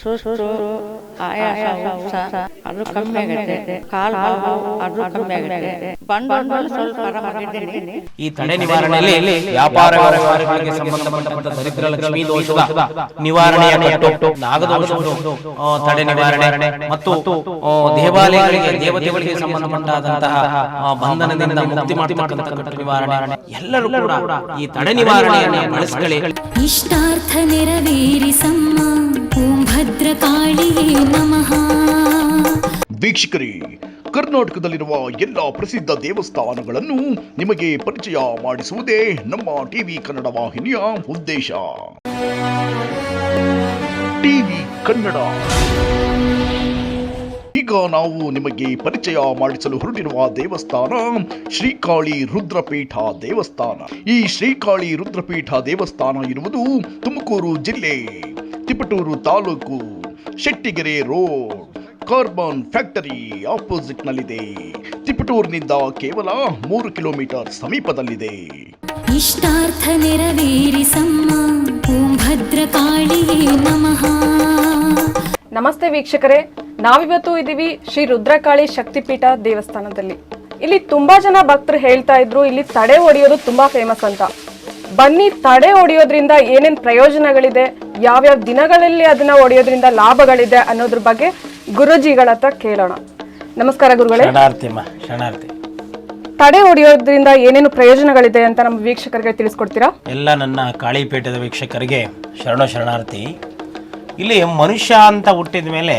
ಸುಸ್ತು ಆಯಾಸ ಉತ್ಸಾಹ ಅದು ಕಮ್ಮಿ ಆಗುತ್ತೆ. ಕಾಲು ಅದು ಕಮ್ಮಿ ಆಗುತ್ತೆ. ಬಂಡವಾಳ ಸ್ವಲ್ಪ ಆರಾಮಾಗಿದ್ದೀನಿ ಈ ತಡೆ ನಿವಾರಣೆಯಲ್ಲಿ ವ್ಯಾಪಾರ ವ್ಯವಹಾರಗಳಿಗೆ ಸಂಬಂಧಪಟ್ಟಂತ ದರಿದ್ರ ಲಕ್ಷ್ಮೀ ದೋಷದ ನಿವಾರಣೆಯ ನಾಗದೋಷವನ್ನು ತಡೆ ನಿವಾರಣೆ. ಮತ್ತು ದೇವಾಲಯಗಳಿಗೆ ದೇವತೆಗಳಿಗೆ ಸಂಬಂಧಪಟ್ಟಾದಂತಹ ಆ, ಬಂಧನದಿಂದ ಮುಕ್ತಿ ಮಾಡ್ತಕ್ಕಂಥ ನಿವಾರಣೆ. ಎಲ್ಲರೂ ಕೂಡ ಈ ತಡೆ ನಿವಾರಣೆಯನ್ನು ಬಳಸಿಕೊಳ್ಳಿ. ಇಷ್ಟಾರ್ಥ ನೆರವೇರಿಸಮ್ಮ ಭದ್ರಕಾಳಿಯೇ ನಮಃ. ವೀಕ್ಷಕರೇ, ಕರ್ನಾಟಕದಲ್ಲಿರುವ ಎಲ್ಲ ಪ್ರಸಿದ್ಧ ದೇವಸ್ಥಾನಗಳನ್ನು ನಿಮಗೆ ಪರಿಚಯ ಮಾಡಿಸುವುದೇ ನಮ್ಮ ಟಿವಿ ಕನ್ನಡ ವಾಹಿನಿಯ ಉದ್ದೇಶ. ಟಿವಿ ಕನ್ನಡ. ಈಗ ನಾವು ನಿಮಗೆ ಪರಿಚಯ ಮಾಡಿಸಲು ಹೊರಟಿರುವ ದೇವಸ್ಥಾನ ಶ್ರೀಕಾಳಿ ರುದ್ರಪೀಠ ದೇವಸ್ಥಾನ. ಈ ಶ್ರೀಕಾಳಿ ರುದ್ರಪೀಠ ದೇವಸ್ಥಾನ ಇರುವುದು ತುಮಕೂರು ಜಿಲ್ಲೆ. Tiptur taluk Shettigere road. Carbon factory opposite ನಲ್ಲಿದೆ. ತಿಪಟೂರಿನಿಂದ ಕೇವಲ ಮೂರು ಕಿಲೋಮೀಟರ್ ಸಮೀಪದಲ್ಲಿದೆ. ಇಷ್ಟಾರ್ಥ ನೆರವೇರಿಸಮ್ಮ ಓಂ ಭದ್ರಕಾಳಿಯೇ ನಮಃ. ನಮಸ್ತೆ ವೀಕ್ಷಕರೇ. ನಾವಿವತ್ತು ಇದ್ದೀವಿ ಶ್ರೀ ರುದ್ರಕಾಳಿ ಶಕ್ತಿಪೀಠ ದೇವಸ್ಥಾನದಲ್ಲಿ. ಇಲ್ಲಿ ತುಂಬಾ ಜನ ಭಕ್ತರು ಹೇಳ್ತಾ ಇದ್ರು ಇಲ್ಲಿ ತಡೆ ಹೊಡೆಯೋದು ತುಂಬಾ ಫೇಮಸ್ ಅಂತ. ಬನ್ನಿ ತಡೆ ಹೊಡೆಯೋದ್ರಿಂದ ಏನೇನ್ ಪ್ರಯೋಜನಗಳಿದೆ? ಯಾವ್ಯಾವ ದಿನಗಳಲ್ಲಿ ಅದನ್ನ ಒಡೆಯೋದ್ರಿಂದ ಲಾಭಗಳಿದೆ ಅನ್ನೋದ್ರ ಬಗ್ಗೆ ಗುರುಜಿಗಳ ಹತ್ರ ಕೇಳೋಣ. ನಮಸ್ಕಾರ ಗುರುಗಳೇ. ಶರಣಾರ್ಥಿ ತಡೆ ಹೊಡೆಯೋದ್ರಿಂದ ಏನೇನು ಪ್ರಯೋಜನಗಳಿದೆ ಅಂತ ನಮ್ಮ ವೀಕ್ಷಕರಿಗೆ ತಿಳಿಸ್ಕೊಡ್ತೀರಾ? ಎಲ್ಲ ನನ್ನ ಕಾಳಿಪೇಟದ ವೀಕ್ಷಕರಿಗೆ ಶರಣ ಶರಣಾರ್ಥಿ. ಇಲ್ಲಿ ಮನುಷ್ಯ ಅಂತ ಹುಟ್ಟಿದ ಮೇಲೆ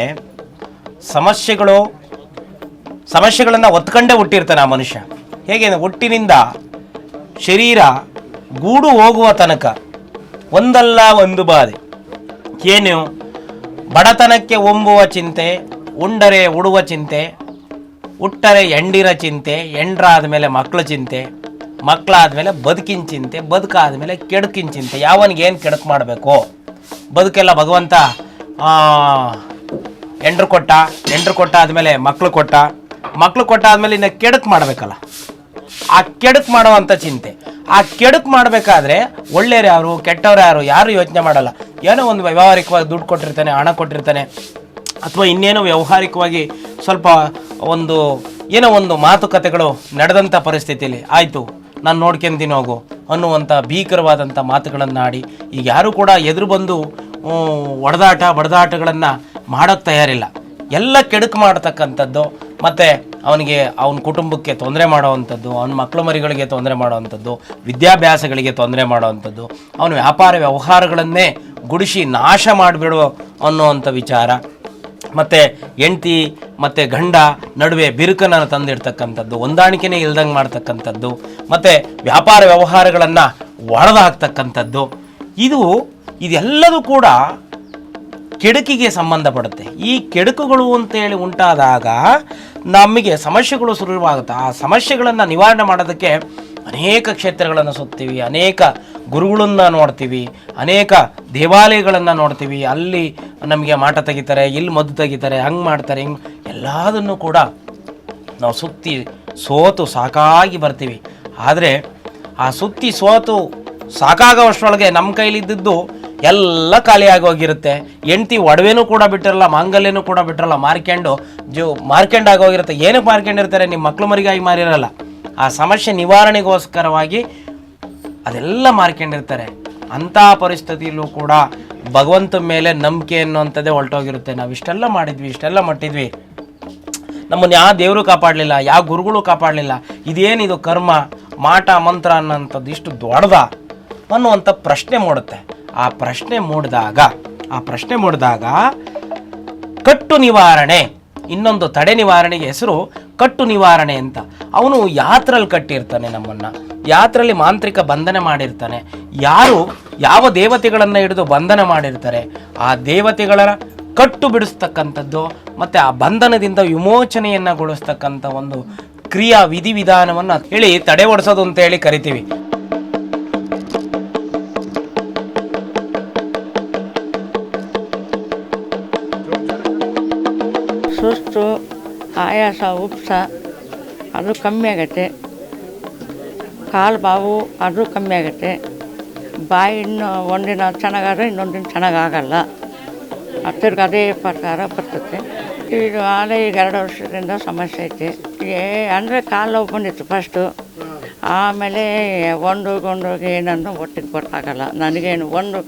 ಸಮಸ್ಯೆಗಳು ಸಮಸ್ಯೆಗಳನ್ನು ಒತ್ಕೊಂಡೇ ಹುಟ್ಟಿರ್ತಾನೆ ಆ ಮನುಷ್ಯ. ಹೇಗೆ ಹುಟ್ಟಿನಿಂದ ಶರೀರ ಗೂಡು ಹೋಗುವ ತನಕ ಒಂದಲ್ಲ ಒಂದು ಬಾಧೆ ಏನು ಬಡತನಕ್ಕೆ ಒಂಬುವ ಚಿಂತೆ, ಉಂಡರೆ ಉಡುವ ಚಿಂತೆ ಹುಟ್ಟರೆ ಎಂಡಿರ ಚಿಂತೆ, ಎಂಡ್ರಾದ ಮೇಲೆ ಮಕ್ಕಳ ಚಿಂತೆ ಮಕ್ಕಳಾದ ಮೇಲೆ ಬದುಕಿನ ಚಿಂತೆ, ಬದುಕಾದ ಮೇಲೆ ಕೆಡುಕಿನ ಚಿಂತೆ. ಯಾವನಿಗೆ ಏನು ಕೆಡುಕು ಮಾಡಬೇಕು? ಬದುಕೆಲ್ಲ ಭಗವಂತ ಎಂಡ್ರು ಕೊಟ್ಟ ಎಂಡ್ರು ಕೊಟ್ಟ ಆದಮೇಲೆ ಮಕ್ಕಳು ಕೊಟ್ಟ ಮಕ್ಕಳು ಕೊಟ್ಟ ಆದಮೇಲೆ ಇನ್ನು ಕೆಡಕು ಮಾಡಬೇಕಲ್ಲ. ಆ ಕೆಡಕು ಮಾಡುವಂಥ ಚಿಂತೆ. ಆ ಕೆಡುಕು ಮಾಡಬೇಕಾದ್ರೆ ಒಳ್ಳೆಯವ್ರು ಯಾರು, ಕೆಟ್ಟವ್ರು ಯಾರು ಯಾರು ಯೋಚನೆ ಮಾಡಲ್ಲ. ಏನೋ ಒಂದು ವ್ಯವಹಾರಿಕವಾಗಿ ದುಡ್ಡು ಕೊಟ್ಟಿರ್ತಾನೆ, ಹಣ ಕೊಟ್ಟಿರ್ತಾನೆ, ಅಥವಾ ಇನ್ನೇನೋ ವ್ಯಾವಹಾರಿಕವಾಗಿ ಸ್ವಲ್ಪ ಒಂದು, ಏನೋ ಒಂದು ಮಾತುಕತೆಗಳು ನಡೆದಂಥ ಪರಿಸ್ಥಿತಿಯಲ್ಲಿ ಆಯಿತು, ನಾನು ನೋಡ್ಕೊಂತೀನಿ ಹೋಗು ಅನ್ನುವಂಥ ಭೀಕರವಾದಂಥ ಮಾತುಗಳನ್ನು ಆಡಿ ಈಗ ಯಾರೂ ಕೂಡ ಎದುರು ಬಂದು ಒಡೆದಾಟ, ಬಡದಾಟಗಳನ್ನು ಮಾಡೋಕ್ಕೆ ತಯಾರಿಲ್ಲ. ಎಲ್ಲ ಕೆಡುಕು ಮಾಡತಕ್ಕಂಥದ್ದು, ಮತ್ತು ಅವನಿಗೆ, ಅವನ ಕುಟುಂಬಕ್ಕೆ ತೊಂದರೆ ಮಾಡುವಂಥದ್ದು, ಅವನ ಮಕ್ಕಳು ಮರಿಗಳಿಗೆ ತೊಂದರೆ ಮಾಡುವಂಥದ್ದು, ವಿದ್ಯಾಭ್ಯಾಸಗಳಿಗೆ ತೊಂದರೆ ಮಾಡುವಂಥದ್ದು, ಅವನ ವ್ಯಾಪಾರ ವ್ಯವಹಾರಗಳನ್ನೇ ಗುಡಿಸಿ ನಾಶ ಮಾಡಿಬಿಡುವ ಅನ್ನುವಂಥ ವಿಚಾರ. ಮತ್ತು ಹೆಂಡ್ತಿ, ಮತ್ತು ಗಂಡ ನಡುವೆ ಬಿರುಕನ್ನು ತಂದಿಡ್ತಕ್ಕಂಥದ್ದು, ಹೊಂದಾಣಿಕೆನೇ ಇಲ್ದಂಗೆ ಮಾಡ್ತಕ್ಕಂಥದ್ದು, ಮತ್ತು ವ್ಯಾಪಾರ ವ್ಯವಹಾರಗಳನ್ನು ಒಡೆದು ಹಾಕ್ತಕ್ಕಂಥದ್ದು ಇದು, ಇದೆಲ್ಲದೂ ಕೂಡ ಕೆಡುಕಿಗೆ ಸಂಬಂಧಪಡುತ್ತೆ. ಈ ಕೆಡುಕುಗಳು ಅಂತೇಳಿ ಉಂಟಾದಾಗ ನಮಗೆ ಸಮಸ್ಯೆಗಳು ಶುರುವಾಗುತ್ತೆ. ಆ ಸಮಸ್ಯೆಗಳನ್ನು ನಿವಾರಣೆ ಮಾಡೋದಕ್ಕೆ ಅನೇಕ ಕ್ಷೇತ್ರಗಳನ್ನು ಸುತ್ತೀವಿ, ಅನೇಕ ಗುರುಗಳನ್ನು ನೋಡ್ತೀವಿ, ಅನೇಕ ದೇವಾಲಯಗಳನ್ನು ನೋಡ್ತೀವಿ. ಅಲ್ಲಿ ನಮಗೆ ಮಾಟ ತೆಗಿತಾರೆ, ಇಲ್ಲಿ ಮದ್ದು ತೆಗಿತಾರೆ, ಹಂಗೆ ಮಾಡ್ತಾರೆ, ಹಿಂಗೆ ಎಲ್ಲದನ್ನು ಕೂಡ ನಾವು ಸುತ್ತಿ ಸೋತು ಸಾಕಾಗಿ ಬರ್ತೀವಿ. ಆದರೆ ಆ ಸುತ್ತಿ ಸೋತು ಸಾಕಾಗೋವಷ್ಟರೊಳಗೆ ನಮ್ಮ ಕೈಲಿದ್ದದ್ದು ಎಲ್ಲ ಖಾಲಿಯಾಗಿ ಹೋಗಿರುತ್ತೆ. ಹೆಂಡ್ತಿ ಒಡವೆನೂ ಕೂಡ ಬಿಟ್ಟಿರಲ್ಲ, ಮಾಂಗಲ್ಯನೂ ಕೂಡ ಬಿಟ್ಟಿರಲ್ಲ ಮಾರ್ಕೆಂಡು ಜೋ ಮಾರ್ಕೆಂಡ್ ಆಗೋಗಿರುತ್ತೆ ಏನಕ್ಕೆ ಮಾರ್ಕೆಂಡಿರ್ತಾರೆ ನಿಮ್ಮ ಮಕ್ಳು ಮರಿಗಾಗಿ ಮಾರಿರಲ್ಲ. ಆ ಸಮಸ್ಯೆ ನಿವಾರಣೆಗೋಸ್ಕರವಾಗಿ ಅದೆಲ್ಲ ಮಾರ್ಕೆಂಡಿರ್ತಾರೆ ಅಂಥ ಪರಿಸ್ಥಿತಿಯಲ್ಲೂ ಕೂಡ ಭಗವಂತ ಮೇಲೆ ನಂಬಿಕೆ ಅನ್ನುವಂಥದ್ದೇ ಹೊರಟೋಗಿರುತ್ತೆ. ನಾವು ಇಷ್ಟೆಲ್ಲ ಮಾಡಿದ್ವಿ, ಇಷ್ಟೆಲ್ಲ ಮಟ್ಟಿದ್ವಿ. ನಮ್ಮನ್ನು ಯಾವ ದೇವರು ಕಾಪಾಡಲಿಲ್ಲ ಯಾವ ಗುರುಗಳು ಕಾಪಾಡಲಿಲ್ಲ, ಇದೇನಿದು ಕರ್ಮ, ಮಾಟ, ಮಂತ್ರ ಅನ್ನೋಂಥದ್ದು ಇಷ್ಟು ದೊಡ್ಡದ ಅನ್ನುವಂಥ ಪ್ರಶ್ನೆ ಮೂಡುತ್ತೆ. ಆ ಪ್ರಶ್ನೆ ಮೂಡಿದಾಗ, ಆ ಪ್ರಶ್ನೆ ಮೂಡಿದಾಗ, ಕಟ್ಟು ನಿವಾರಣೆ, ಇನ್ನೊಂದು ತಡೆ ನಿವಾರಣೆಗೆ ಹೆಸರು ಕಟ್ಟು ನಿವಾರಣೆ ಅಂತ. ಅವನು ಯಾತ್ರಲ್ಲಿ ಕಟ್ಟಿರ್ತಾನೆ ನಮ್ಮನ್ನ ಯಾತ್ರಲ್ಲಿ ಮಾಂತ್ರಿಕ ಬಂಧನ ಮಾಡಿರ್ತಾನೆ. ಯಾರು, ಯಾವ ದೇವತೆಗಳನ್ನು ಹಿಡಿದು ಬಂಧನ ಮಾಡಿರ್ತಾರೆ, ಆ ದೇವತೆಗಳ ಕಟ್ಟು ಬಿಡಿಸ್ತಕ್ಕಂಥದ್ದು, ಮತ್ತು ಆ ಬಂಧನದಿಂದ ವಿಮೋಚನೆಯನ್ನು ಗೊಳಿಸ್ತಕ್ಕಂಥ ಒಂದು ಕ್ರಿಯಾ ವಿಧಿವಿಧಾನವನ್ನು ಹೇಳಿ ತಡೆ ಓಡಿಸೋದು ಅಂತ ಹೇಳಿ ಕರಿತೀವಿ. ಸುಸ್ತು ಆಯಾಸ, ಉಪ್ಸ, ಅದು ಕಮ್ಮಿ ಆಗುತ್ತೆ. ಕಾಲು ಬಾವು ಅದು ಕಮ್ಮಿ ಆಗುತ್ತೆ. ಬಾಯಿ ಇನ್ನು ಒಂದಿನ ಚೆನ್ನಾಗಾದ್ರೆ ಇನ್ನೊಂದು ದಿನ ಚೆನ್ನಾಗಾಗಲ್ಲ. ತಿರ್ಗಿ ಅದೇ ಪ್ರಕಾರ ಬರ್ತದೆ. ಇದು ಆಲೆ ಈಗ ಎರಡು ವರ್ಷದಿಂದ ಸಮಸ್ಯೆ ಐತೆ. ಏ, ಅಂದರೆ ಕಾಲು ನೋವು ಬಂದಿತ್ತು ಫಸ್ಟು ಆಮೇಲೆ ಒಂದು ಗೊಂಡೋಗಿ ಏನನ್ನು ಒಟ್ಟಿಗೆ ಗೊತ್ತಾಗಲ್ಲ. ನನಗೇನು ಒಂದು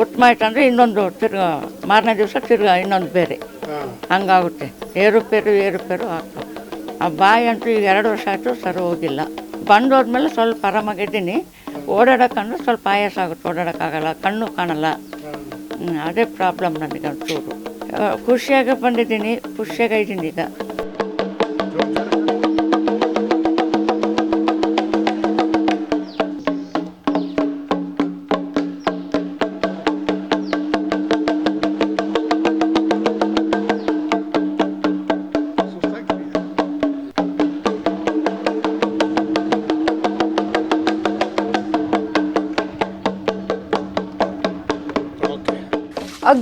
ಉತ್ತಮಾಯ್ತಂದ್ರೆ ಇನ್ನೊಂದು ತಿರ್ಗ, ಮಾರನೇ ದಿವಸ ತಿರ್ಗ ಇನ್ನೊಂದು ಬೇರೆ. ಹಂಗಾಗುತ್ತೆ. ಏರುಪೇರು ಏರುಪೇರು ಆಗ್ತವೆ ಆ ಬಾಯಿ ಅಂತೂ ಈಗ ಎರಡು ವರ್ಷ ಆಯಿತು ಸರಿ ಹೋಗಿಲ್ಲ. ಬಂದೋದ್ಮೇಲೆ ಸ್ವಲ್ಪ ಆರಾಮಾಗಿದ್ದೀನಿ. ಓಡಾಡೋಕ್ಕಂದ್ರೆ ಸ್ವಲ್ಪ ಆಯಾಸ ಆಗುತ್ತೆ, ಓಡಾಡೋಕ್ಕಾಗಲ್ಲ. ಕಣ್ಣು ಕಾಣಲ್ಲ. ಅದೇ ಪ್ರಾಬ್ಲಮ್ ನನಗೆ ಒಂಚೂರು ಖುಷಿಯಾಗಿ ಬಂದಿದ್ದೀನಿ, ಖುಷಿಯಾಗಿ ಇದ್ದೀನಿ ಈಗ.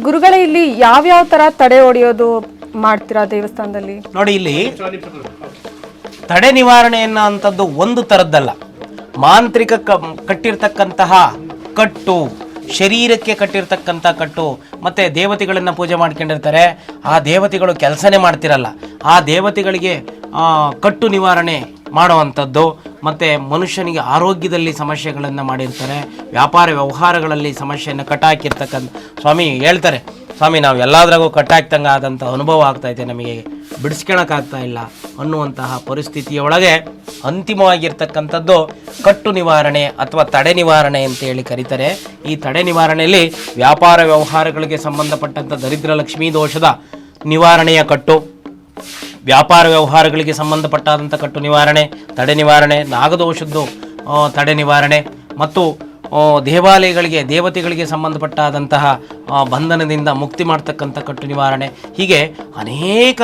ಗುರುಗಳೇ ಇಲ್ಲಿ ಯಾವ್ಯಾವ ತರ ತಡೆ ಹೊಡೆಯೋದು ಮಾಡ್ತೀರಾ ದೇವಸ್ಥಾನದಲ್ಲಿ? ನೋಡಿ ಇಲ್ಲಿ ತಡೆ ನಿವಾರಣೆಯನ್ನ ಅಂತದ್ದು ಒಂದು ಥರದ್ದಲ್ಲ ಮಾಂತ್ರಿಕ ಕಟ್ಟಿರ್ತಕ್ಕಂತಹ ಕಟ್ಟು, ಶರೀರಕ್ಕೆ ಕಟ್ಟಿರ್ತಕ್ಕಂಥ ಕಟ್ಟು, ಮತ್ತೆ ದೇವತೆಗಳನ್ನು ಪೂಜೆ ಮಾಡ್ಕೊಂಡಿರ್ತಾರೆ. ಆ ದೇವತೆಗಳು ಕೆಲಸನೇ ಮಾಡ್ತಿರಲ್ಲ. ಆ ದೇವತೆಗಳಿಗೆ ಕಟ್ಟು ನಿವಾರಣೆ ಮಾಡುವಂಥದ್ದು. ಮತ್ತು ಮನುಷ್ಯನಿಗೆ ಆರೋಗ್ಯದಲ್ಲಿ ಸಮಸ್ಯೆಗಳನ್ನು ಮಾಡಿರ್ತಾರೆ. ವ್ಯಾಪಾರ ವ್ಯವಹಾರಗಳಲ್ಲಿ ಸಮಸ್ಯೆಯನ್ನು ಕಟ್ಟಾಕಿರ್ತಕ್ಕಂಥ ಸ್ವಾಮಿ ಹೇಳ್ತಾರೆ. ಸ್ವಾಮಿ, ನಾವು ಎಲ್ಲಾದ್ರಾಗೂ ಕಟ್ಟಾಕ್ತಂಗೆ ಆದಂಥ ಅನುಭವ ಆಗ್ತೈತೆ ನಮಗೆ. ಬಿಡಿಸ್ಕೊಳಕ್ಕಾಗ್ತಾ ಇಲ್ಲ ಅನ್ನುವಂತಹ ಪರಿಸ್ಥಿತಿಯೊಳಗೆ ಅಂತಿಮವಾಗಿರ್ತಕ್ಕಂಥದ್ದು ಕಟ್ಟು ನಿವಾರಣೆ ಅಥವಾ ತಡೆ ನಿವಾರಣೆ ಅಂತ ಹೇಳಿ ಕರೀತಾರೆ. ಈ ತಡೆ ನಿವಾರಣೆಯಲ್ಲಿ ವ್ಯಾಪಾರ ವ್ಯವಹಾರಗಳಿಗೆ ಸಂಬಂಧಪಟ್ಟಂಥ ದರಿದ್ರ ಲಕ್ಷ್ಮೀ ದೋಷದ ನಿವಾರಣೆಯ ಕಟ್ಟು ವ್ಯಾಪಾರ ವ್ಯವಹಾರಗಳಿಗೆ ಸಂಬಂಧಪಟ್ಟಾದಂಥ ಕಟ್ಟು ನಿವಾರಣೆ, ತಡೆ ನಿವಾರಣೆ, ನಾಗದೋಷದ್ದು ತಡೆ ನಿವಾರಣೆ ಮತ್ತು ದೇವಾಲಯಗಳಿಗೆ, ದೇವತೆಗಳಿಗೆ ಸಂಬಂಧಪಟ್ಟಾದಂತಹ ಬಂಧನದಿಂದ ಮುಕ್ತಿ ಮಾಡ್ತಕ್ಕಂಥ ಕಟ್ಟು ನಿವಾರಣೆ. ಹೀಗೆ ಅನೇಕ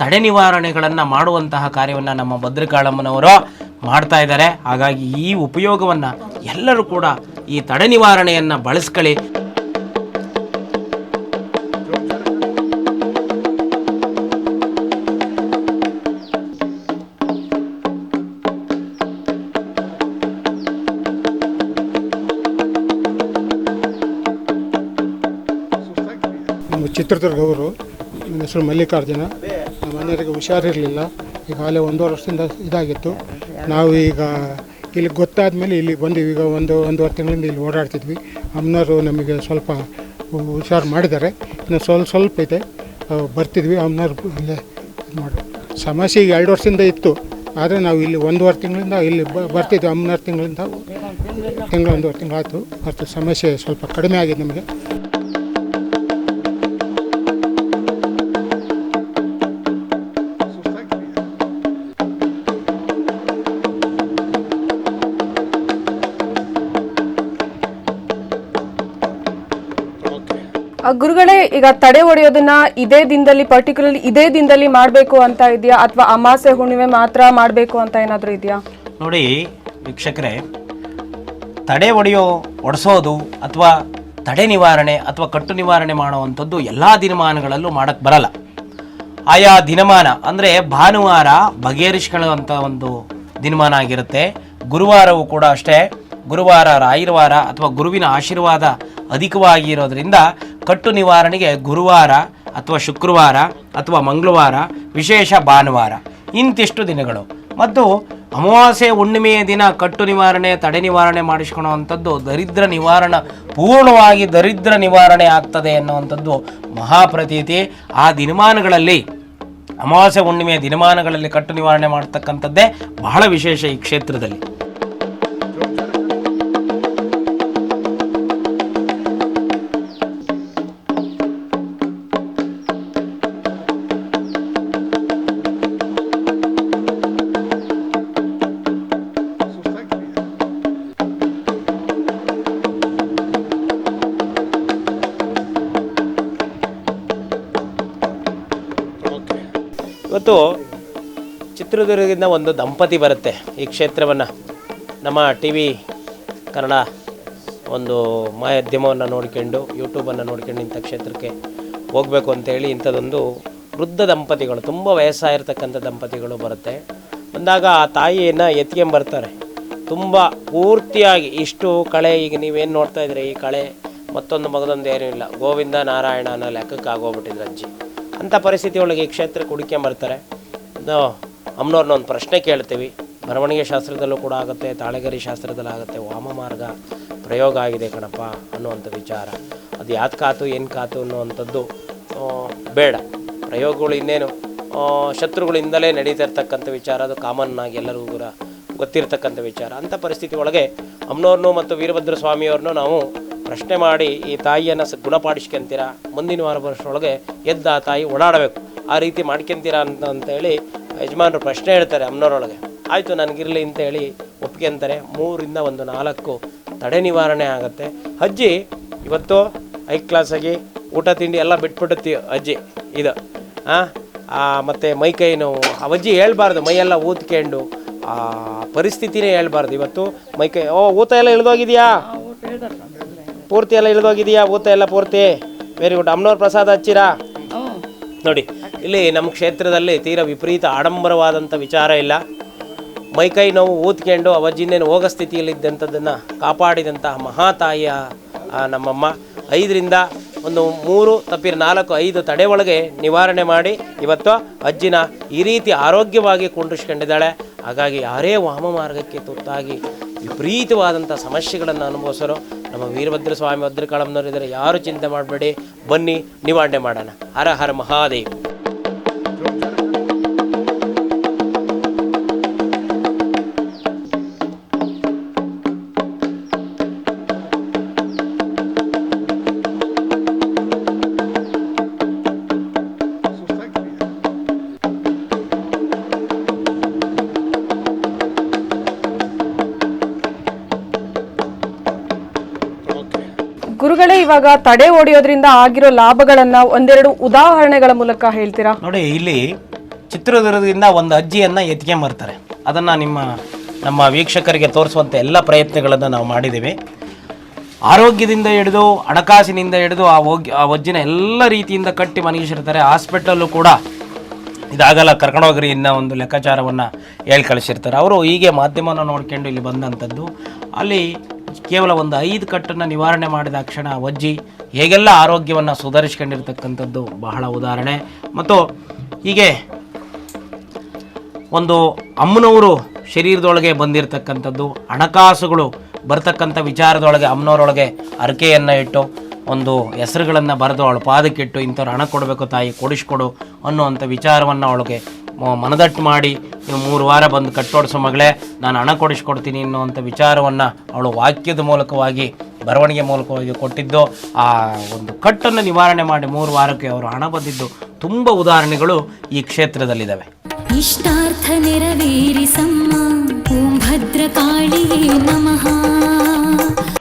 ತಡೆ ನಿವಾರಣೆಗಳನ್ನು ಮಾಡುವಂತಹ ಕಾರ್ಯವನ್ನು ನಮ್ಮ ಭದ್ರಕಾಳಮ್ಮನವರು ಮಾಡ್ತಾ ಇದ್ದಾರೆ. ಹಾಗಾಗಿ ಈ ಉಪಯೋಗವನ್ನು ಎಲ್ಲರೂ ಕೂಡ ಈ ತಡೆ ನಿವಾರಣೆಯನ್ನು ಬಳಸ್ಕೊಳ್ಳಿ. ಹೆಸರು ಮಲ್ಲಿಕಾರ್ಜುನ ಮನೆಯವರಿಗೆ ಹುಷಾರಿರಲಿಲ್ಲ. ಈಗಾಗಲೇ ಒಂದೂವರೆ ವರ್ಷದಿಂದ ಇದಾಗಿತ್ತು. ನಾವು ಈಗ ಇಲ್ಲಿ ಗೊತ್ತಾದ ಮೇಲೆ ಇಲ್ಲಿ ಬಂದೀವಿ. ಈಗ ಒಂದು, ಒಂದೂವರೆ ತಿಂಗಳಿಂದ ಇಲ್ಲಿ ಓಡಾಡ್ತಿದ್ವಿ. ಅಮ್ಮನವರು ನಮಗೆ ಸ್ವಲ್ಪ ಹುಷಾರು ಮಾಡಿದ್ದಾರೆ. ಇನ್ನು ಸ್ವಲ್ಪ ಸ್ವಲ್ಪ ಇದೆ. ಬರ್ತಿದ್ವಿ. ಅಮ್ಮನವ್ರು ಇಲ್ಲೇ ಇದು ಮಾಡಿ, ಸಮಸ್ಯೆ ಈಗ ಎರಡು ವರ್ಷದಿಂದ ಇತ್ತು. ಆದರೆ ನಾವು ಇಲ್ಲಿ ಒಂದೂವರೆ ತಿಂಗಳಿಂದ ಇಲ್ಲಿ ಬರ್ತಿದ್ವಿ. ಅಮ್ಮನವ್ರ ತಿಂಗಳಿಂದ ತಿಂಗಳು ಒಂದೂವರೆ ತಿಂಗಳಾಯಿತು. ಮತ್ತು ಸಮಸ್ಯೆ ಸ್ವಲ್ಪ ಕಡಿಮೆ ಆಗಿದೆ ನಮಗೆ. ಗುರುಗಳೇ, ಈಗ ತಡೆ ಒಡೆಯೋದನ್ನ ಇದೇ ದಿನದಲ್ಲಿ ಪರ್ಟಿಕ್ಯುಲರ್ಲಿ ಇದೇ ದಿನದಲ್ಲಿ ಮಾಡಬೇಕು ಅಂತ ಇದೆಯಾ? ಅಥವಾ ಅಮಾಸೆ ಹುಣ್ಣಿಮೆ ಮಾತ್ರ ಮಾಡಬೇಕು ಅಂತ ಏನಾದರೂ ಇದೆಯಾ? ನೋಡಿ, ವೀಕ್ಷಕರೇ, ತಡೆ ಒಡೆಯೋ ಒಡಿಸೋದು ಅಥವಾ ತಡೆ ನಿವಾರಣೆ ಅಥವಾ ಕಟ್ಟು ನಿವಾರಣೆ ಮಾಡುವಂಥದ್ದು ಎಲ್ಲ ದಿನಮಾನಗಳಲ್ಲೂ ಮಾಡಕ್ಕೆ ಬರಲ್ಲ. ಆಯಾ ದಿನಮಾನ, ಅಂದರೆ ಭಾನುವಾರ ಬಗೆಹರಿಸ್ಕೊಳ್ಳುವಂಥ ಒಂದು ದಿನಮಾನ ಆಗಿರುತ್ತೆ. ಗುರುವಾರವೂ ಕೂಡ ಅಷ್ಟೇ. ಗುರುವಾರ ರಾಯರವಾರ ಅಥವಾ ಗುರುವಿನ ಆಶೀರ್ವಾದ ಅಧಿಕವಾಗಿ ಇರೋದ್ರಿಂದ ಕಟ್ಟು ನಿವಾರಣೆಗೆ ಗುರುವಾರ ಅಥವಾ ಶುಕ್ರವಾರ ಅಥವಾ ಮಂಗಳವಾರ, ವಿಶೇಷ ಭಾನುವಾರ, ಇಂತಿಷ್ಟು ದಿನಗಳು. ಮತ್ತು ಅಮಾವಾಸ್ಯೆ ಹುಣ್ಣಿಮೆಯ ದಿನ ಕಟ್ಟು ನಿವಾರಣೆ, ತಡೆ ನಿವಾರಣೆ ಮಾಡಿಸ್ಕೊಳ್ಳುವಂಥದ್ದು ದರಿದ್ರ ನಿವಾರಣ, ಪೂರ್ಣವಾಗಿ ದರಿದ್ರ ನಿವಾರಣೆ ಆಗ್ತದೆ ಅನ್ನುವಂಥದ್ದು ಮಹಾಪ್ರತೀತಿ. ಆ ದಿನಮಾನಗಳಲ್ಲಿ, ಅಮಾವಾಸ್ಯೆ ಹುಣ್ಣಿಮೆಯ ದಿನಮಾನಗಳಲ್ಲಿ ಕಟ್ಟು ನಿವಾರಣೆ ಮಾಡ್ತಕ್ಕಂಥದ್ದೇ ಬಹಳ ವಿಶೇಷ ಈ ಕ್ಷೇತ್ರದಲ್ಲಿ. ಇವತ್ತು ಚಿತ್ರದುರ್ಗದಿಂದ ಒಂದು ದಂಪತಿ ಬರುತ್ತೆ ಈ ಕ್ಷೇತ್ರವನ್ನು. ನಮ್ಮ ಟಿ ವಿ ಕನ್ನಡ ಒಂದು ಮಾಧ್ಯಮವನ್ನು ನೋಡ್ಕೊಂಡು ಯೂಟ್ಯೂಬನ್ನು ನೋಡ್ಕೊಂಡು ಇಂಥ ಕ್ಷೇತ್ರಕ್ಕೆ ಹೋಗಬೇಕು ಅಂತೇಳಿ ಇಂಥದ್ದೊಂದು ವೃದ್ಧ ದಂಪತಿಗಳು, ತುಂಬ ವಯಸ್ಸಾಗಿರ್ತಕ್ಕಂಥ ದಂಪತಿಗಳು ಬರುತ್ತೆ. ಬಂದಾಗ ಆ ತಾಯಿಯನ್ನು ಎತ್ಕೊಂಬರ್ತಾರೆ ತುಂಬ ಪೂರ್ತಿಯಾಗಿ ಇಷ್ಟು ಕಳೆ, ಈಗ ನೀವೇನು ನೋಡ್ತಾ ಇದ್ದೀರಿ ಈ ಕಳೆ? ಮತ್ತೊಂದು ಮಗದೊಂದು ಏನೂ ಇಲ್ಲ. ಗೋವಿಂದ ನಾರಾಯಣ ಅನ್ನೋ ಲೆಕ್ಕಕ್ಕೆ ಆಗೋಗ್ಬಿಟ್ಟಿದ್ರು ಅಜ್ಜಿ. ಅಂಥ ಪರಿಸ್ಥಿತಿ ಒಳಗೆ ಈ ಕ್ಷೇತ್ರಕ್ಕೆ ಹುಡ್ಕೊಂಬರ್ತಾರೆ ಅಮ್ಮನವ್ರನ್ನ ಒಂದು ಪ್ರಶ್ನೆ ಕೇಳ್ತೀವಿ. ಬರವಣಿಗೆ ಶಾಸ್ತ್ರದಲ್ಲೂ ಕೂಡ ಆಗುತ್ತೆ, ತಾಳೆಗರಿ ಶಾಸ್ತ್ರದಲ್ಲೂ ಆಗುತ್ತೆ, ವಾಮ ಮಾರ್ಗ ಪ್ರಯೋಗ ಆಗಿದೆ ಕಣಪ್ಪ ಅನ್ನುವಂಥ ವಿಚಾರ. ಅದು ಯಾವ್ದು ಕಾತು, ಏನು ಕಾತು ಅನ್ನುವಂಥದ್ದು ಬೇಡ. ಪ್ರಯೋಗಗಳು ಇನ್ನೇನು ಶತ್ರುಗಳಿಂದಲೇ ನಡೀತಾ ಇರ್ತಕ್ಕಂಥ ವಿಚಾರ, ಅದು ಕಾಮನ್ ಆಗಿ ಎಲ್ಲರಿಗೂ ಕೂಡ ಗೊತ್ತಿರ್ತಕ್ಕಂಥ ವಿಚಾರ. ಅಂಥ ಪರಿಸ್ಥಿತಿ ಒಳಗೆ ಅಮ್ಮನವ್ರನ್ನು ಮತ್ತು ವೀರಭದ್ರ ಸ್ವಾಮಿಯವ್ರನ್ನೂ ನಾವು ಪ್ರಶ್ನೆ ಮಾಡಿ ಈ ತಾಯಿಯನ್ನು ಗುಣಪಾಡಿಸ್ಕೊಂತೀರಾ? ಮುಂದಿನ ವಾರ ವರ್ಷದೊಳಗೆ ಎದ್ದು ಆ ತಾಯಿ ಓಡಾಡಬೇಕು. ಆ ರೀತಿ ಮಾಡ್ಕೊಂತೀರಾ ಅಂತ ಅಂತೇಳಿ ಯಜಮಾನರು ಪ್ರಶ್ನೆ ಹೇಳ್ತಾರೆ ಅಮ್ಮನವರೊಳಗೆ. ಆಯಿತು, ನನಗಿರಲಿ ಅಂತೇಳಿ ಒಪ್ಕೊಂತಾರೆ ಮೂರಿಂದ ಒಂದು ನಾಲ್ಕು ತಡೆ ನಿವಾರಣೆ ಆಗುತ್ತೆ. ಅಜ್ಜಿ, ಇವತ್ತು ಐ ಕ್ಲಾಸಾಗಿ ಊಟ, ತಿಂಡಿ ಎಲ್ಲ ಬಿಟ್ಬಿಡುತ್ತಿ ಅಜ್ಜಿ ಇದು. ಮತ್ತು ಮೈ ಕೈ ನೋವು. ಆ ಅಜ್ಜಿ ಹೇಳ್ಬಾರ್ದು ಮೈಯೆಲ್ಲ ಊದ್ಕೊಂಡು. ಆ, ಪರಿಸ್ಥಿತಿನೇ ಹೇಳ್ಬಾರ್ದು ಇವತ್ತು. ಮೈ ಕೈ, ಓ, ಊತ ಎಲ್ಲ ಇಳಿದೋಗಿದೆಯಾ? ಪೂರ್ತಿ ಎಲ್ಲ ಇಳಿದೋಗಿದೆಯಾ? ಊತ ಎಲ್ಲ ಪೂರ್ತಿ? ವೆರಿ ಗುಡ್ ಅಮ್ನೋರ್ ಪ್ರಸಾದ ಹಚ್ಚಿರಾ? ನೋಡಿ ಇಲ್ಲಿ ನಮ್ಮ ಕ್ಷೇತ್ರದಲ್ಲಿ ತೀರ ವಿಪರೀತ ಆಡಂಬರವಾದಂಥ ವಿಚಾರ ಇಲ್ಲ. ಮೈಕೈ ನೋವು ಊದ್ಕೊಂಡು ಅವಜ್ಜಿನೇನು ಹೋಗೋ ಸ್ಥಿತಿಯಲ್ಲಿದ್ದಂಥದ್ದನ್ನು ಕಾಪಾಡಿದಂತಹ ಮಹಾತಾಯಿಯ ನಮ್ಮಮ್ಮ. ಐದರಿಂದ ಒಂದು ಮೂರು ತಪ್ಪಿರ ನಾಲ್ಕು ಐದು ತಡೆ ಒಳಗೆ ನಿವಾರಣೆ ಮಾಡಿ ಇವತ್ತು ಅಜ್ಜಿನ ಈ ರೀತಿ ಆರೋಗ್ಯವಾಗಿ ಕುಂಡ್ರಿಸ್ಕೊಂಡಿದ್ದಾಳೆ. ಹಾಗಾಗಿ ಯಾರೇ ವಾಮ ಮಾರ್ಗಕ್ಕೆ ತುತ್ತಾಗಿ ವಿಪರೀತವಾದಂಥ ಸಮಸ್ಯೆಗಳನ್ನು ಅನುಭವಿಸೋರು. ನಮ್ಮ ವೀರಭದ್ರ ಸ್ವಾಮಿ ಭದ್ರಕಾಳಮ್ಮನವರಿದ್ದಾರೆ. ಯಾರು ಚಿಂತೆ ಮಾಡಬೇಡಿ. ಬನ್ನಿ ನಿವಾರಣೆ ಮಾಡೋಣ. ಹರ ಹರ ಮಹಾದೇವ್. ಗುರುಗಳೇ, ಇವಾಗ ತಡೆ ಹೊಡೆಯೋದ್ರಿಂದ ಆಗಿರೋ ಲಾಭಗಳನ್ನ ಒಂದೆರಡು ಉದಾಹರಣೆಗಳ ಮೂಲಕ ಹೇಳ್ತೀರಾ? ನೋಡಿ, ಇಲ್ಲಿ ಚಿತ್ರದುರ್ಗದಿಂದ ಒಂದು ಅಜ್ಜಿಯನ್ನು ಎತ್ಕೊಂಬರ್ತಾರೆ ಅದನ್ನು ನಿಮ್ಮ, ನಮ್ಮ ವೀಕ್ಷಕರಿಗೆ ತೋರಿಸುವಂಥ ಎಲ್ಲ ಪ್ರಯತ್ನಗಳನ್ನು ನಾವು ಮಾಡಿದ್ದೇವೆ. ಆರೋಗ್ಯದಿಂದ ಹಿಡಿದು, ಹಣಕಾಸಿನಿಂದ ಹಿಡಿದು ಆ ಹೋಗಿ, ಆ ಅಜ್ಜಿನ ಎಲ್ಲ ರೀತಿಯಿಂದ ಕಟ್ಟಿ ಮನಗಿಸಿರ್ತಾರೆ. ಹಾಸ್ಪಿಟಲ್ಲು ಕೂಡ ಇದಾಗಲ್ಲ, ಕರ್ಕೊಂಡೋಗ್ರಿ ಇನ್ನೂ ಒಂದು ಲೆಕ್ಕಾಚಾರವನ್ನು ಹೇಳಿ ಕಳಿಸಿರ್ತಾರೆ ಅವರು ಹೀಗೆ ಮಾಧ್ಯಮನ ನೋಡ್ಕೊಂಡು ಇಲ್ಲಿ ಬಂದಂಥದ್ದು. ಅಲ್ಲಿ ಕೇವಲ ಒಂದು ಐದು ಕಟ್ಟನ್ನು ನಿವಾರಣೆ ಮಾಡಿದ ಕ್ಷಣ ವಜ್ಜಿ ಹೇಗೆಲ್ಲ ಆರೋಗ್ಯವನ್ನು ಸುಧಾರಿಸ್ಕೊಂಡಿರ್ತಕ್ಕಂಥದ್ದು ಬಹಳ ಉದಾಹರಣೆ. ಮತ್ತು ಹೀಗೆ ಒಂದು ಅಮ್ಮನವರು ಶರೀರದೊಳಗೆ ಬಂದಿರತಕ್ಕಂಥದ್ದು, ಹಣಕಾಸುಗಳು ಬರ್ತಕ್ಕಂಥ ವಿಚಾರದೊಳಗೆ ಅಮ್ಮನವರೊಳಗೆ ಅರಕೆಯನ್ನು ಇಟ್ಟು, ಒಂದು ಹೆಸರುಗಳನ್ನು ಬರೆದು ಅವಳು ಪಾದಕ್ಕಿಟ್ಟು ಇಂಥವ್ರು ಹಣ ಕೊಡಬೇಕು ತಾಯಿ, ಕೊಡಿಸ್ಕೊಡು ಅನ್ನುವಂಥ ವಿಚಾರವನ್ನು ಅವಳಿಗೆ ಮನದಟ್ಟು ಮಾಡಿ ನೀವು ಮೂರು ವಾರ ಬಂದು ಕಟ್ಟೋಡಿಸೋ ಮಗಳೇ, ನಾನು ಹಣ ಕೊಡಿಸ್ಕೊಡ್ತೀನಿ ಅನ್ನುವಂಥ ವಿಚಾರವನ್ನು ಅವಳು ವಾಕ್ಯದ ಮೂಲಕವಾಗಿ, ಬರವಣಿಗೆ ಮೂಲಕವಾಗಿ ಕೊಟ್ಟಿದ್ದು. ಆ ಒಂದು ಕಟ್ಟನ್ನು ನಿವಾರಣೆ ಮಾಡಿ ಮೂರು ವಾರಕ್ಕೆ ಅವರು ಹಣ ಬಂದಿದ್ದು ತುಂಬ ಉದಾಹರಣೆಗಳು ಈ ಕ್ಷೇತ್ರದಲ್ಲಿದ್ದಾವೆ. ಇಷ್ಟಾರ್ಥ ನೆರವೇರಿಸಮ್ಮ, ಓಂ ಭದ್ರಕಾಳಿಯೇ ನಮಃ.